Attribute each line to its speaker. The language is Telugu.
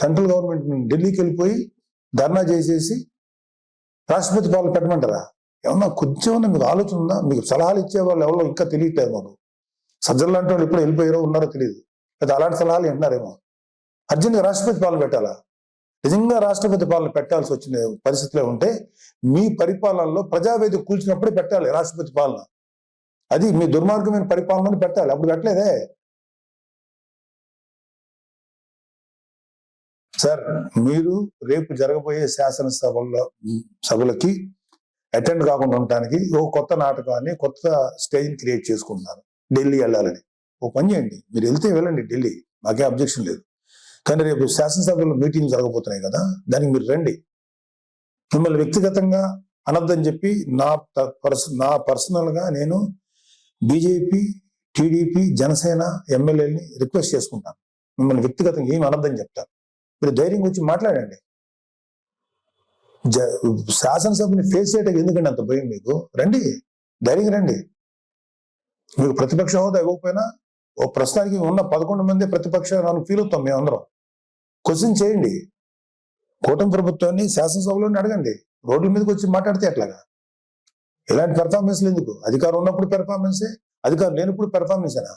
Speaker 1: సెంట్రల్ గవర్నమెంట్ ఢిల్లీకి వెళ్ళిపోయి ధర్నా చేసేసి రాష్ట్రపతి పాలన పెట్టమంటారా? ఏమన్నా కొంచెం మీకు ఆలోచన ఉందా? మీకు సలహాలు ఇచ్చే వాళ్ళు ఎవరో ఇంకా తెలియట్లేదు మాకు. సజ్జలు లాంటి వాళ్ళు ఎప్పుడు వెళ్ళిపోయారో ఉన్నారో తెలియదు. లేదా అలాంటి సలహాలు వింటున్నారేమో. అర్జెంట్గా రాష్ట్రపతి పాలన పెట్టాలా? నిజంగా రాష్ట్రపతి పాలన పెట్టాల్సి వచ్చిన పరిస్థితిలో ఉంటే మీ పరిపాలనలో ప్రజావేది కూల్చినప్పుడే పెట్టాలి రాష్ట్రపతి పాలన. అది మీ దుర్మార్గమైన పరిపాలనని పెట్టాలి. అప్పుడు పెట్టలేదే. సార్ మీరు రేపు జరగబోయే శాసనసభల్లో సభలకి అటెండ్ కాకుండా ఉండటానికి ఓ కొత్త నాటకాన్ని కొత్త స్టేజ్ని క్రియేట్ చేసుకుంటున్నారు. ఢిల్లీ వెళ్ళాలని. ఓ పని చేయండి. మీరు వెళ్తే వెళ్ళండి ఢిల్లీ. మాకే అబ్జెక్షన్ లేదు. కానీ రేపు శాసనసభలో మీటింగ్ జరగబోతున్నాయి కదా దానికి మీరు రండి. మిమ్మల్ని వ్యక్తిగతంగా అనర్థం చెప్పి నా పర్స నా పర్సనల్గా నేను బీజేపీ టీడీపీ జనసేన ఎమ్మెల్యేని రిక్వెస్ట్ చేసుకుంటాను. మిమ్మల్ని వ్యక్తిగతంగా ఏమి అనర్థం చెప్తాను. మీరు ధైర్యం వచ్చి మాట్లాడండి. జ- శాసనసభని ఫేస్ చేయడానికి ఎందుకండి అంత భయం మీకు? రండి ధైర్యంగా రండి. మీకు ప్రతిపక్ష హోదా ఇవ్వకపోయినా ఓ ప్రస్తుతానికి ఉన్న పదకొండు మంది ప్రతిపక్ష ఫీల్ అవుతాం మేమందరం. క్వశ్చన్ చేయండి. కూటమి ప్రభుత్వాన్ని శాసనసభలోనే అడగండి. రోడ్ల మీదకి వచ్చి మాట్లాడితే ఎట్లాగా? ఇలాంటి పెర్ఫార్మెన్స్లు ఎందుకు? అధికారం ఉన్నప్పుడు పెర్ఫార్మెన్సే అధికారం లేనప్పుడు పెర్ఫార్మెన్సేనా